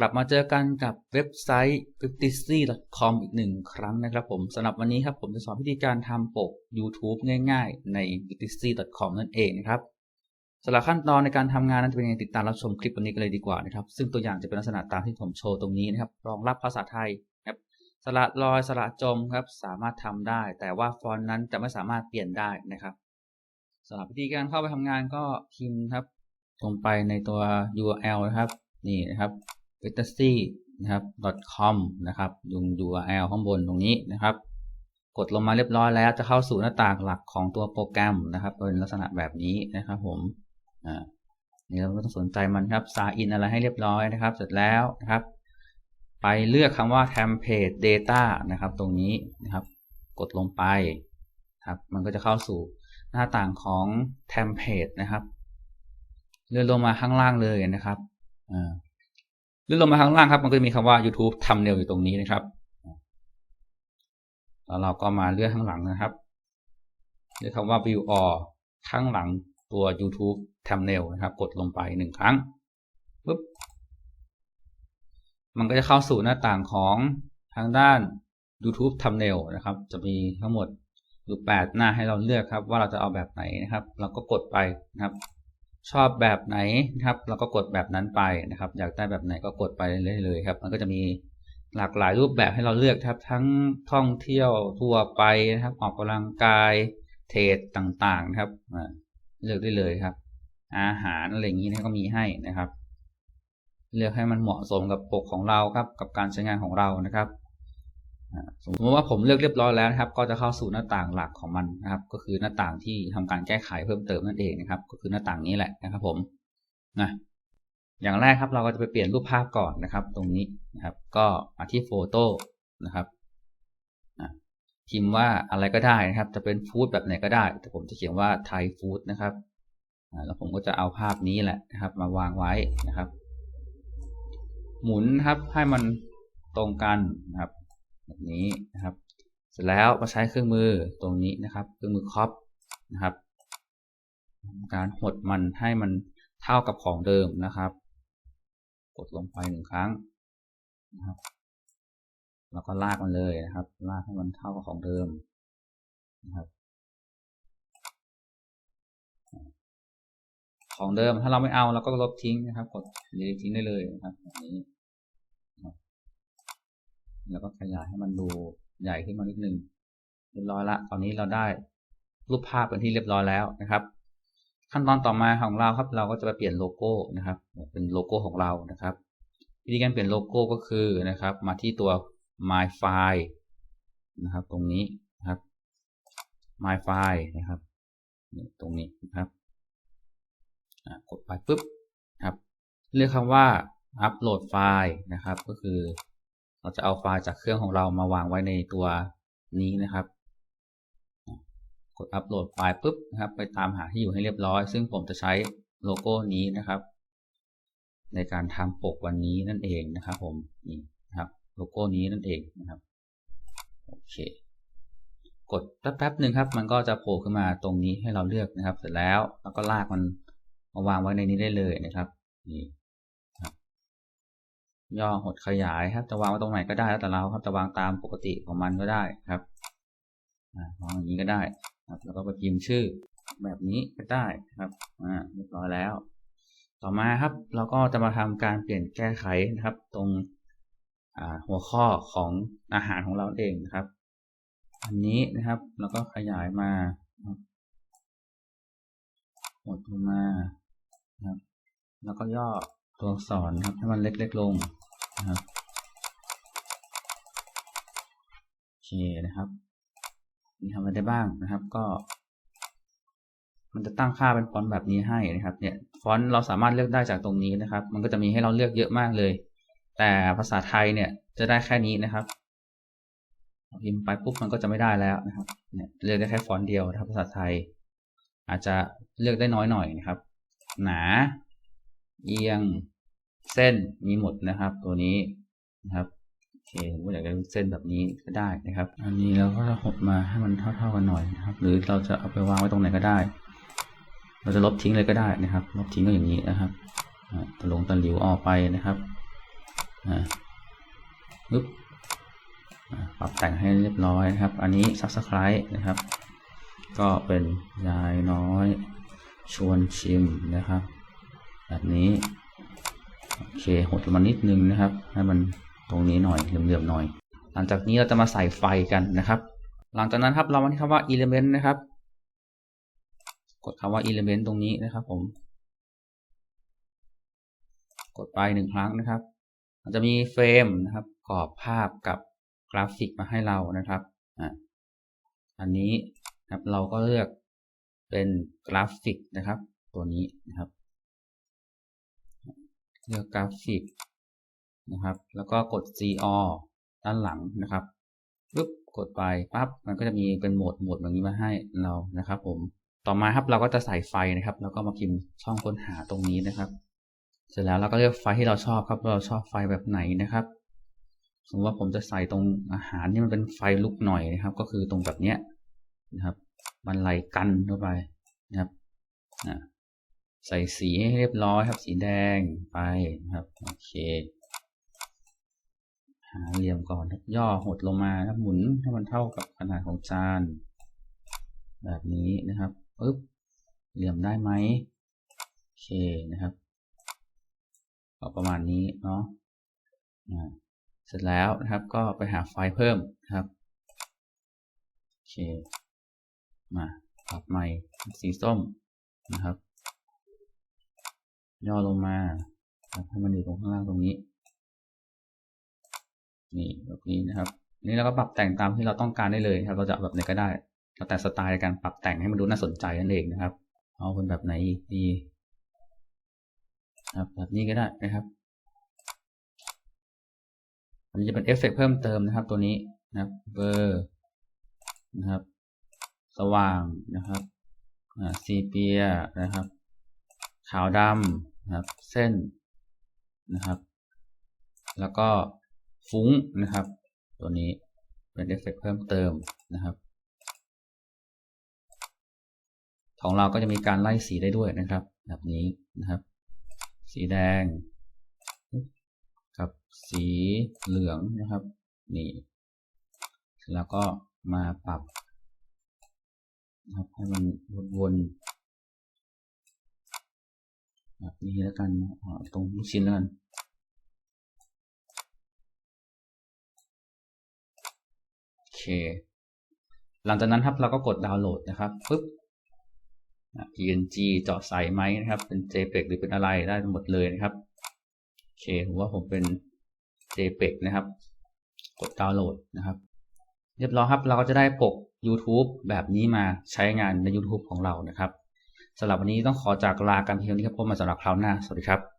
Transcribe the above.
กลับมาเจอกันกับเว็บไซต์ f i f t y c c o m อีกหนึ่งครั้งนะครับผมสำหรับวันนี้ครับผมจะสอนวิธีการทำปก YouTube ง่ายๆ ใน f i f t y c c o m นั่นเองนะครับสำหรับขั้นตอนในการทำงานนั้นจะเป็นยังไงติดตามรับชมคลิปวันนี้กันเลยดีกว่านะครับ ซึ่งตัวอย่างจะเป็นลักษณะตามที่ผมโชว์ตรงนี้นะครับ รองรับภาษาไทยครับสระลอยสระจมครับสามารถทำได้ แต่ว่าฟอนต์นั้นจะไม่สามารถเปลี่ยนได้นะครับสำหรับวิธีการเข้าไปทำงานก็พิมพ์ครับลงไปในตัว URL นะครับนี่นะครับ f a n t a s y นะครับ .com นะครับดู URL ข้างบนตรงนี้นะครับ กดลงมาเรียบร้อยแล้วจะเข้าสู่หน้าต่างหลักของตัวโปรแกรมนะครับ เป็นลักษณะแบบนี้นะครับผมอ่านี่เราไม่ต้องสนใจมันครับ sign in อะไรให้เรียบร้อยนะครับ เสร็จแล้วนะครับ ไปเลือกคำว่า template data นะครับ ตรงนี้นะครับ กดลงไปครับมันก็จะเข้าสู่หน้าต่างของ template นะครับ เลื่อนลงมาข้างล่างเลยนะครับอ่า ลื่อนลงมาข้างล่างครับ มันก็จะมีคำว่า YouTube ทำเนลอยู่ตรงนี้นะครับ แล้วเราก็มาเลื่อนข้างหลังนะครับเลือกคำว่า view all ข้างหลังตัว YouTube thumbnail นะครับ กดลงไปหนึ่งครั้งปุ๊บมันก็จะเข้าสู่หน้าต่างของทางด้าน YouTube thumbnail นะครับ จะมีทั้งหมดอยู่8หน้าให้เราเลือกครับ ว่าเราจะเอาแบบไหนนะครับ เราก็กดไปนะครับ ชอบแบบไหนนะครับ เราก็กดแบบนั้นไปนะครับ อยากได้แบบไหนก็กดไปเรื่อยๆครับ มันก็จะมีหลากหลายรูปแบบให้เราเลือกครับ ทั้งท่องเที่ยวทั่วไปนะครับ ออกกำลังกายเทรดต่างๆนะครับเลือกได้เลยครับ อาหารอะไรอย่างนี้ก็มีให้นะครับ เลือกให้มันเหมาะสมกับปกของเราครับ กับการใช้งานของเรานะครับ สมมติว่าผมเลือกเรียบร้อยแล้วนะครับ ก็จะเข้าสู่หน้าต่างหลักของมันนะครับ ก็คือหน้าต่างที่ทำการแก้ไขเพิ่มเติมนั่นเองนะครับ ก็คือหน้าต่างนี้แหละนะครับ ผมนะอย่างแรกครับเราก็จะไปเปลี่ยนรูปภาพก่อนนะครับ ตรงนี้นะครับ ก็มาที่โฟโต้นะครับพิมพ์ว่าอะไรก็ได้นะครับ จะเป็นฟู้ดแบบไหนก็ได้ แต่ผมจะเขียนว่าไทยฟู้ดนะครับแล้วผมก็จะเอาภาพนี้แหละนะครับ มาวางไว้นะครับ หมุนครับให้มันตรงกันนะครับ แบบนี้นะครับ เสร็จแล้วมาใช้เครื่องมือตรงนี้นะครับ เครื่องมือครอปนะครับการหดมันให้มันเท่ากับของเดิมนะครับ กดลงไปหนึ่งครั้งนะครับ แล้วก็ลากมันเลยนะครับ ลากให้มันเท่ากับของเดิมนะครับ ของเดิมถ้าเราไม่เอาเราก็ลบทิ้งนะครับ กดดีทิ้งได้เลยนะครับแบบนี้ แล้วก็ขยายให้มันดูใหญ่ขึ้นมานิดนึงเรียบร้อยละ ตอนนี้เราได้รูปภาพเป็นที่เรียบร้อยแล้วนะครับ ขั้นตอนต่อมาของเราครับเราก็จะไปเปลี่ยนโลโก้นะครับ เป็นโลโก้ของเรานะครับ วิธีการเปลี่ยนโลโก้ก็คือนะครับ มาที่ตัว my file นะครับ ตรงนี้นะครับ my file นะครับตรงนี้นะครับกดไปปุ๊บครับ เลือกคำว่า upload ไฟล์นะครับ ก็คือ เราจะเอาไฟล์จากเครื่องของเรามาวางไว้ในตัวนี้นะครับ กดอัปโหลดไฟล์ปุ๊บนะครับ ไปตามหาที่อยู่ให้เรียบร้อย ซึ่งผมจะใช้โลโก้นี้นะครับ ในการทำปกวันนี้นั่นเองนะครับ ผมนี่นะครับโลโก้นี้นั่นเองนะครับโอเคกดแป๊บๆหนึ่งครับ มันก็จะโผล่ขึ้นมาตรงนี้ให้เราเลือกนะครับ เสร็จแล้วเราก็ลากมันมาวางไว้ในนี้ได้เลยนะครับ นี่ ย่อหดขยายครับ จะวางไว้ตรงไหนก็ได้แล้วแต่เราครับจะวางตามปกติของมันก็ได้ครับวางอย่างนี้ก็ได้ครับแล้วก็ไปพิมพ์ชื่อแบบนี้ก็ได้ครับอ่าเรียบร้อยแล้ว ต่อมาครับเราก็จะมาทำการเปลี่ยนแก้ไขนะครับ ตรงหัวข้อของอาหารของเราเองนะครับ อันนี้นะครับแล้วก็ขยายมาหดลงมาครับแล้วก็ย่อ ตัวอักษรครับให้มันเล็กๆลงนะครับโอเคนะครับมีทำอะไรได้บ้างนะครับ ก็ มันจะตั้งค่าเป็นฟอนต์แบบนี้ให้นะครับ เนี่ยฟอนต์เราสามารถเลือกได้จากตรงนี้นะครับ มันก็จะมีให้เราเลือกเยอะมากเลย แต่ภาษาไทยเนี่ยจะได้แค่นี้นะครับพิมพ์ไปปุ๊บมันก็จะไม่ได้แล้วนะครับ เนี่ยเลือกได้แค่ฟอนต์เดียวนะครับภาษาไทย อาจจะเลือกได้น้อยหน่อยนะครับ หนา เอียง เส้นมีหมดนะครับ ตัวนี้นะครับโอเคผมอยากได้เส้นแบบนี้ก็ได้นะครับ อันนี้เราก็จะหดมาให้มันเท่าๆกันหน่อยนะครับ หรือเราจะเอาไปวางไว้ตรงไหนก็ได้ เราจะลบทิ้งเลยก็ได้นะครับ ลบทิ้งก็อย่างนี้นะครับตะลงตะหลิวออกไปนะครับอ่าปึ๊บปรับแต่งให้เรียบร้อยนะครับ อันนี้ subscribe นะครับ ก็เป็นยายน้อยชวนชิมนะครับ แบบนี้ โอเคหดลงมานิดนึงนะครับ ให้มันตรงนี้หน่อยเหลื่อมๆหน่อย หลังจากนี้เราจะมาใส่ไฟกันนะครับ หลังจากนั้นครับเรามาที่คำว่า element นะครับ กดคำว่า element ตรงนี้นะครับ ผม กดไปหนึ่งครั้งนะครับมันจะมีเฟรมนะครับกรอบภาพกับกราฟิกมาให้เรานะครับอะอันนี้ครับเราก็เลือกเป็นกราฟิกนะครับ ตัวนี้นะครับ เลือกกราฟิกนะครับ แล้วก็กด CO ด้านหลังนะครับปึ๊บกดไปปั๊บมันก็จะมีเป็นโหมดโหมดแบบนี้มาให้เรานะครับ ผมต่อมาครับเราก็จะใส่ไฟนะครับ แล้วก็มาพิมพ์ช่องค้นหาตรงนี้นะครับ เสร็จแล้วเราก็เลือกไฟที่เราชอบครับเราชอบไฟแบบไหนนะครับสมมติว่าผมจะใส่ตรงอาหารที่มันเป็นไฟลุกหน่อยนะครับ ก็คือตรงแบบเนี้ยนะครับ มันไหลกันเข้าไปนะครับอ่า ใส่สีให้เรียบร้อยครับ สีแดงไปครับโอเคหาเหลี่ยมก่อนย่อหดลงมาครับหมุนให้มันเท่ากับขนาดของจาน แบบนี้นะครับปึ๊บเหลี่ยมได้ไหมโอเคนะครับก็ประมาณนี้เนาะเสร็จแล้วนะครับก็ไปหาไฟล์เพิ่มนะครับโอเคมาปรับใหม่สีส้มนะครับ ย่อลงมาให้มันอยู่ตรงข้างล่างตรงนี้ นี่แบบนี้นะครับ นี่เราก็ปรับแต่งตามที่เราต้องการได้เลยครับ เราจะแบบไหนก็ได้เราแต่สไตล์การปรับแต่งให้มันดูน่าสนใจนั่นเองนะครับ เอาเป็นแบบไหนดีครับแบบนี้ก็ได้นะครับอันนี้จะเป็นเอฟเฟกเพิ่มเติมนะครับ ตัวนี้นะครับเบอร์นะครับ สว่างนะครับซีเปียนะครับ ขาวดำนะครับ เส้นนะครับ แล้วก็ฟุ้งนะครับ ตัวนี้เป็นเอฟเฟกเพิ่มเติมนะครับ ของเราก็จะมีการไล่สีได้ด้วยนะครับ แบบนี้นะครับ สีแดง กับสีเหลืองนะครับ นี่แล้วก็มาปรับนะครับให้มันวน แบบนี้แล้วกันตรงลูกชิ้นแล้วกันโอเค หลังจากนั้นครับเราก็กดดาวน์โหลดนะครับปึ๊บ PNG เจาะใส่ไหมนะครับ เป็น JPEG หรือเป็นอะไรได้หมดเลยนะครับโอเคผมว่าผมเป็น JPEG นะครับ กดดาวน์โหลดนะครับ เรียบร้อยครับเราก็จะได้ปก YouTube แบบนี้มาใช้งานใน YouTube ของเรานะครับ สำหรับวันนี้ต้องขอจากลากันเพียงนี้ครับพบมาสำหรับคราวหน้า สวัสดีครับ